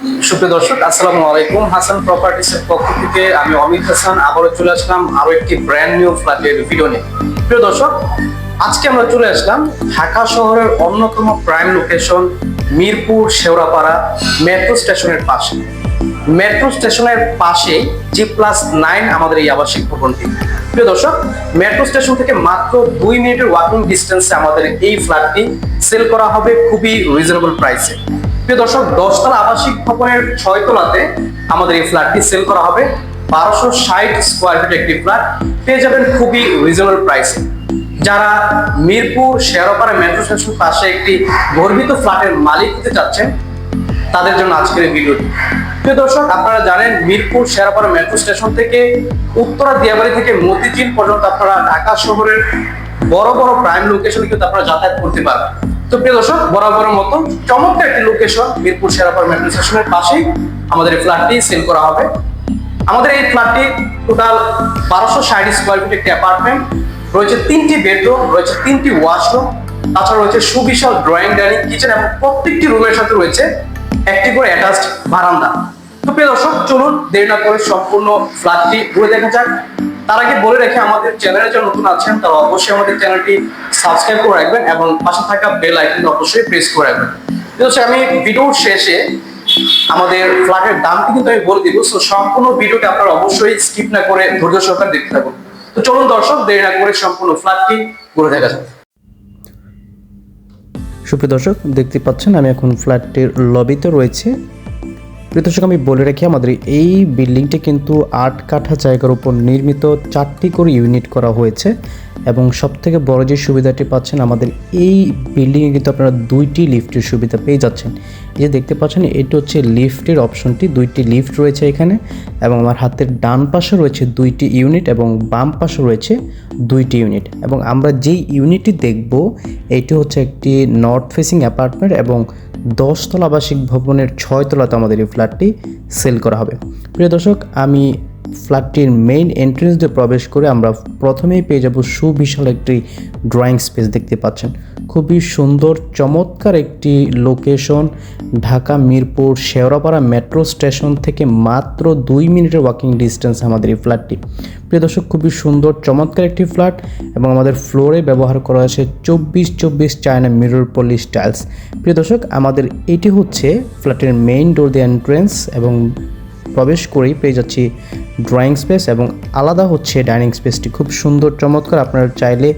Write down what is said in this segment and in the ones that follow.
সুপ্রিয় দর্শক, আসসালামু আলাইকুম। হাসান প্রপার্টিসের পক্ষ থেকে আমি অমিত হাসান আবারও চলে আসলাম আরও একটি ব্র্যান্ড নিউ ফ্ল্যাটের ভিডিও নিয়ে। প্রিয় দর্শক, আজকে আমরা চলে আসলাম ঢাকা শহরের অন্যতম prime location Mirpur Shewrapara metro স্টেশনের পাশে। মেট্রো স্টেশনের পাশে জি প্লাস নাইন আমাদের এই আবাসিক ভবনটি। প্রিয় দর্শক মেট্রো স্টেশন থেকে মাত্র দুই মিনিটের ওয়াকিং ডিস্টেন্সে আমাদের এই ফ্ল্যাটটি সেল করা হবে খুবই রিজনেবল প্রাইসে প্রিয় দর্শক, দশতলা আবাসিক ভবনের ছয় তলাতে আমাদের এই ফ্ল্যাটটি সেল করা হবে। বারোশো ষাট স্কোয়ার ফিট একটি ফ্ল্যাট পেয়ে যাবেন খুবই রিজনেবল প্রাইসে যারা মিরপুর শেয়ারপাড়া মেট্রো স্টেশন পাশে একটি গর্বিত ফ্ল্যাটের মালিক হতে চাচ্ছেন, তাদের জন্য আজকের এই ভিডিওটি প্রিয় দর্শক, আপনারা জানেন মিরপুর শেরাপাড়া মেট্রো স্টেশন থেকে উত্তরা দিয়াবাড়ি থেকে মতিঝিল পর্যন্ত আপনারা ঢাকা শহরের বড় বড় প্রাইম লোকেশনে কিন্তু আপনারা যাতায়াত করতে পারবেন। তো প্রিয় দর্শক বরাবর মতো চমৎকার একটি লোকেশন মিরপুর শেরাপাড়া মেট্রো স্টেশনের পাশেই আমাদের এই ফ্ল্যাটটি সেল করা হবে। আমাদের এই ফ্ল্যাটটি টোটাল বারোশো ষাট স্কোয়ার ফিট একটি অ্যাপার্টমেন্ট রয়েছে তিনটি বেডরুম রয়েছে তিনটি ওয়াশরুম তাছাড়া রয়েছে সুবিশাল ড্রয়িং ডাইনিং কিচেন এবং প্রত্যেকটি রুমের সাথে রয়েছে একটি করে অ্যাটাচড বারান্দা। তো প্রিয় দর্শক, চলুন দেরি না করে সম্পূর্ণ ফ্ল্যাটটি ঘুরে দেখা যাক। তার আগে বলে রেখে আমাদের চ্যানেলে যারা নতুন আছেন তারা অবশ্যই আমাদের চ্যানেলটি সাবস্ক্রাইব করে রাখবেন এবং পাশে থাকা বেল আইকনটি অবশ্যই প্রেস করে রাখবেন। দর্শক, আমি ভিডিওর শেষে আমাদের ফ্ল্যাটের দামটি কিন্তু আমি বলে দিব। সো সম্পূর্ণ ভিডিওটি আপনারা অবশ্যই স্কিপ না করে ধৈর্য সহকারে দেখতে থাকুন। তো চলুন দর্শক দেরি না করে সম্পূর্ণ ফ্ল্যাটটি ঘুরে দেখা যাক। সুপ্রিয় দর্শক দেখতে পাচ্ছেন আমি এখন ফ্ল্যাটটির লবিতে রয়েছে। প্রিয় দর্শক, আমি বলে রাখি, আমাদের এই বিল্ডিংটি কিন্তু আট কাঠা জায়গার উপর নির্মিত চারটি করে ইউনিট করা হয়েছে এবং সব থেকে বড় যে সুবিধাটি পাচ্ছেন, আমাদের এই বিল্ডিংয়ে কিন্তু আপনারা দুইটি লিফটের সুবিধা পেয়ে যাচ্ছেন। এই যে দেখতে পাচ্ছেন, এটি হচ্ছে লিফটের অপশনটি, দুইটি লিফট রয়েছে এখানে এবং আমার হাতের ডান পাশে রয়েছে দুইটি ইউনিট এবং বাম পাশে রয়েছে দুইটি ইউনিট এবং আমরা যেই ইউনিটটি দেখব, এটি হচ্ছে একটি নর্থ ফেসিং অ্যাপার্টমেন্ট এবং দশতলা আবাসিক ভবনের ছয় তলাতে আমাদের এই ফ্ল্যাটটি সেল করা হবে। প্রিয় দর্শক আমি ফ্ল্যাটটির মেইন এন্ট্রেন্স দিয়ে প্রবেশ করে আমরা প্রথমেই পেয়ে যাব সুবিশাল একটি ড্রয়িং স্পেস দেখতে পাচ্ছেন। খুবই সুন্দর, চমৎকার একটি location Dhaka, Mirpur, Shewrapara metro station থেকে মাত্র দুই মিনিটের ওয়াকিং ডিস্টেন্স আমাদের এই ফ্ল্যাটটি প্রিয় দর্শক, খুবই সুন্দর, চমৎকার একটি ফ্ল্যাট এবং আমাদের ফ্লোরে ব্যবহার করা হয়েছে চব্বিশ চব্বিশ চায়না মিরর পলিশ টাইলস প্রিয় দর্শক, আমাদের এটি হচ্ছে ফ্ল্যাটের মেইন ডোর দি এন্ট্রেন্স এবং প্রবেশ করেই পেয়ে যাচ্ছি ড্রয়িং স্পেস এবং আলাদা হচ্ছে ডাইনিং স্পেসটি খুব সুন্দর, চমৎকার। আপনারা চাইলে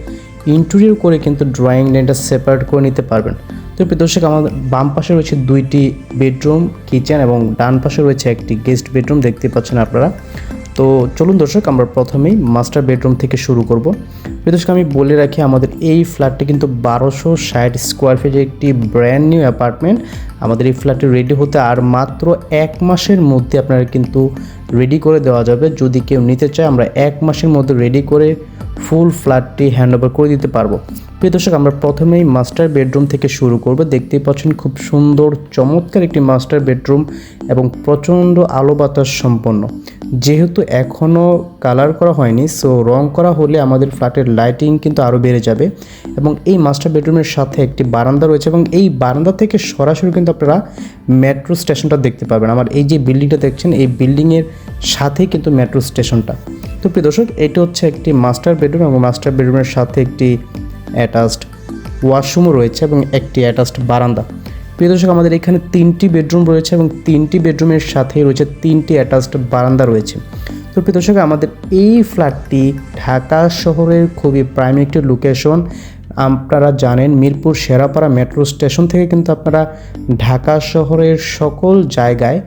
ইন্টেরিয়র করে কিন্তু ড্রয়িং লেনটা সেপারেট করে নিতে পারবেন। তো দর্শক, আমাদের বাম পাশে রয়েছে দুইটি বেডরুম কিচেন এবং ডান পাশে রয়েছে একটি গেস্ট বেডরুম দেখতে পাচ্ছেন আপনারা। তো চলুন দর্শক, আমরা প্রথমেই মাস্টার বেডরুম থেকে শুরু করব। দর্শক, আমি বলে রাখি, আমাদের এই ফ্ল্যাটটি কিন্তু বারোশো ষাট স্কোয়ার ফিটের একটি ব্র্যান্ড নিউ অ্যাপার্টমেন্ট আমাদের এই ফ্ল্যাটটি রেডি হতে আর মাত্র এক মাসের মধ্যে আপনারা কিন্তু রেডি করে দেওয়া যাবে। যদি কেউ নিতে চায়, আমরা এক মাসের মধ্যে রেডি করে ফুল ফ্ল্যাটটি হ্যান্ড ওভার করে দিতে পারব। প্রিয় দর্শক, আমরা প্রথমেই মাস্টার বেডরুম থেকে শুরু করব। দেখতেই পাচ্ছেন, খুব সুন্দর, চমৎকার একটি মাস্টার বেডরুম এবং প্রচণ্ড আলো বাতাস সম্পন্ন। যেহেতু এখনও কালার করা হয়নি সো রং করা হলে আমাদের ফ্ল্যাটের লাইটিং কিন্তু আরও বেড়ে যাবে। এবং এই মাস্টার বেডরুমের সাথে একটি বারান্দা রয়েছে এবং এই বারান্দা থেকে সরাসরি কিন্তু আপনারা মেট্রো স্টেশনটা দেখতে পাবেন আমার এই যে বিল্ডিংটা দেখছেন, এই বিল্ডিংয়ের সাথেই কিন্তু মেট্রো স্টেশনটা তো প্রিয় দর্শক, এটি হচ্ছে একটি মাস্টার বেডরুম এবং মাস্টার বেডরুমের সাথে একটি অ্যাটাচড ওয়াশরুমও রয়েছে এবং একটি অ্যাটাচড বারান্দা। প্রিয় দর্শক, আমাদের এখানে তিনটি বেডরুম রয়েছে এবং তিনটি বেডরুমের সাথে রয়েছে তিনটি অ্যাটাচড বারান্দা রয়েছে। তো প্রিয় দর্শক, আমাদের এই ফ্ল্যাটটি ঢাকা শহরের খুবই প্রাইম একটি লোকেশন আপনারা জানেন, মিরপুর শেরাপাড়া মেট্রো স্টেশন থেকে কিন্তু আপনারা ঢাকা শহরের সকল জায়গায়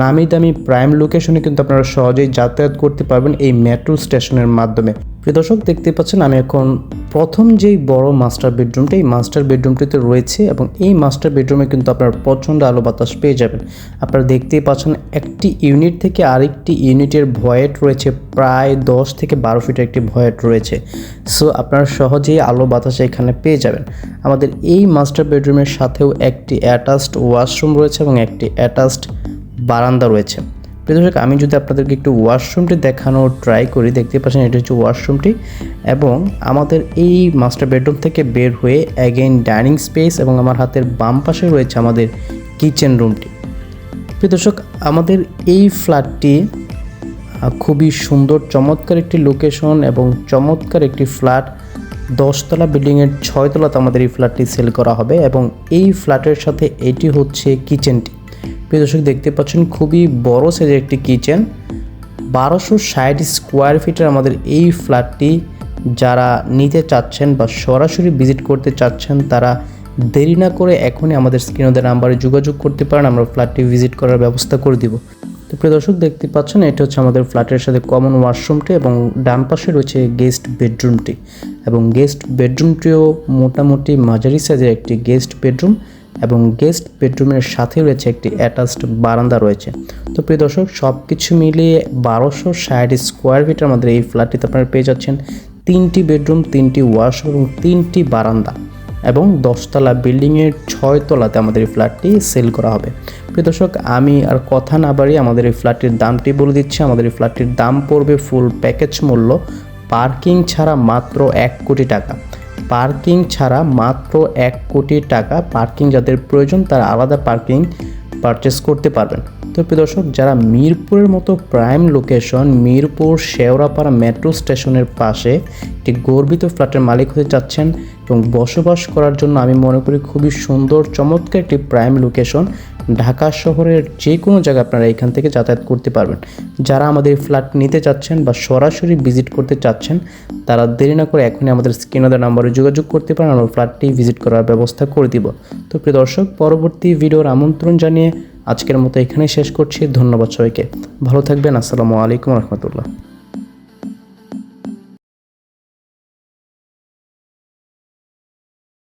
নামি দামি প্রাইম লোকেশনে কিন্তু আপনারা সহজেই যাতায়াত করতে পারবেন এই মেট্রো স্টেশনের মাধ্যমে। প্রিয় দর্শক, দেখতে পাচ্ছেন আমি এখন প্রথম যেই বড় মাস্টার বেডরুমটা এই মাস্টার বেডরুমটিতে রয়েছে এবং এই মাস্টার বেডরুমে কিন্তু আপনারা প্রচণ্ড আলো বাতাস পেয়ে যাবেন। আপনারা দেখতেই পাচ্ছেন একটি ইউনিট থেকে আরেকটি ইউনিটের ভয়েট রয়েছে, প্রায় দশ থেকে বারো ফিটের একটি ভয়েট রয়েছে। সো আপনারা সহজেই আলো বাতাস এখানে পেয়ে যাবেন। আমাদের এই মাস্টার বেডরুমের সাথেও একটি অ্যাটাচড ওয়াশরুম রয়েছে এবং একটি অ্যাটাচড বারান্দা রয়েছে। দর্শক, আমি যদি আপনাদেরকে একটু ওয়াশরুমটি দেখানোর ট্রাই করি দেখতে পাচ্ছেন এটা হচ্ছে ওয়াশরুমটি এবং আমাদের এই মাস্টার বেডরুম থেকে বের হয়ে অ্যাগেইন ডাইনিং স্পেস এবং আমার হাতের বাম পাশে রয়েছে আমাদের কিচেন রুমটি প্রিয় দর্শক, আমাদের এই ফ্ল্যাটটি খুবই সুন্দর, চমৎকার একটি লোকেশন এবং চমৎকার একটি ফ্ল্যাট দশতলা বিল্ডিংয়ের ছয়তলাতে আমাদের এই ফ্ল্যাটটি সেল করা হবে এবং এই ফ্ল্যাটের সাথে এটি হচ্ছে কিচেনটি প্রিয় দর্শক, দেখতে পাচ্ছেন খুবই বড় সাইজের একটি কিচেন বারোশো ষাট স্কোয়ার ফিটের আমাদের এই ফ্ল্যাটটি যারা নিতে চাচ্ছেন বা সরাসরি ভিজিট করতে চাচ্ছেন, তারা দেরি না করে এখনই আমাদের স্ক্রিনদের নাম্বারে যোগাযোগ করতে পারেন, আমরা ফ্ল্যাটটি ভিজিট করার ব্যবস্থা করে দিব। তো প্রিয় দর্শক, দেখতে পাচ্ছেন এটা হচ্ছে আমাদের ফ্ল্যাটের সাথে কমন ওয়াশরুমটি এবং ডান পাশে রয়েছে গেস্ট বেডরুমটি এবং গেস্ট বেডরুমটিও মোটামুটি মাঝারি সাইজের একটি গেস্ট বেডরুম এবং গেস্ট বেডরুমের সাথে রয়েছে একটি অ্যাটাচড বারান্দা রয়েছে। তো প্রিয় দর্শক সব কিছু মিলিয়ে বারোশো ষাট স্কোয়ার ফিটের আমাদের এই ফ্ল্যাটটিতে আপনারা পেয়ে যাচ্ছেন। তিনটি বেডরুম, তিনটি ওয়াশরুম এবং তিনটি বারান্দা এবং দশতলা বিল্ডিংয়ের ছয় তলাতে আমাদের এই ফ্ল্যাটটি সেল করা হবে। প্রিয় দর্শক, আমি আর কথা না বাড়িয়ে আমাদের এই ফ্ল্যাটটির দামটি বলে দিচ্ছি। আমাদের এই ফ্ল্যাটটির দাম পড়বে ফুল প্যাকেজ মূল্য। পার্কিং ছাড়া মাত্র এক কোটি টাকা। পার্কিং ছাড়া মাত্র এক কোটি টাকা পার্কিং যাদের প্রয়োজন, তারা আলাদা পার্কিং পারচেস করতে পারবেন। তো প্রিয় দর্শক, যারা মিরপুরের মতো prime location Mirpur, Shewrapara metro স্টেশনের পাশে একটি গর্বিত ফ্ল্যাটের মালিক হতে চাচ্ছেন এবং বসবাস করার জন্য আমি মনে করি খুবই সুন্দর, চমৎকার একটি প্রাইম লোকেশন ঢাকা শহরের যে কোনো জায়গায় আপনারা এখান থেকে যাতায়াত করতে পারবেন। যারা আমাদের ফ্ল্যাট নিতে চাচ্ছেন বা সরাসরি ভিজিট করতে চাচ্ছেন, তারা দেরি না করে এখনই আমাদের স্ক্রিনাদের নাম্বারে যোগাযোগ করতে পারেন, আমরা ফ্ল্যাটটি ভিজিট করার ব্যবস্থা করে দিব। তো প্রিয় দর্শক, পরবর্তী ভিডিওর আমন্ত্রণ জানিয়ে আজকের মতো এখানেই শেষ করছি। ধন্যবাদ সবাইকে। ভালো থাকবেন। আসসালামু আলাইকুম রহমতুল্লাহ।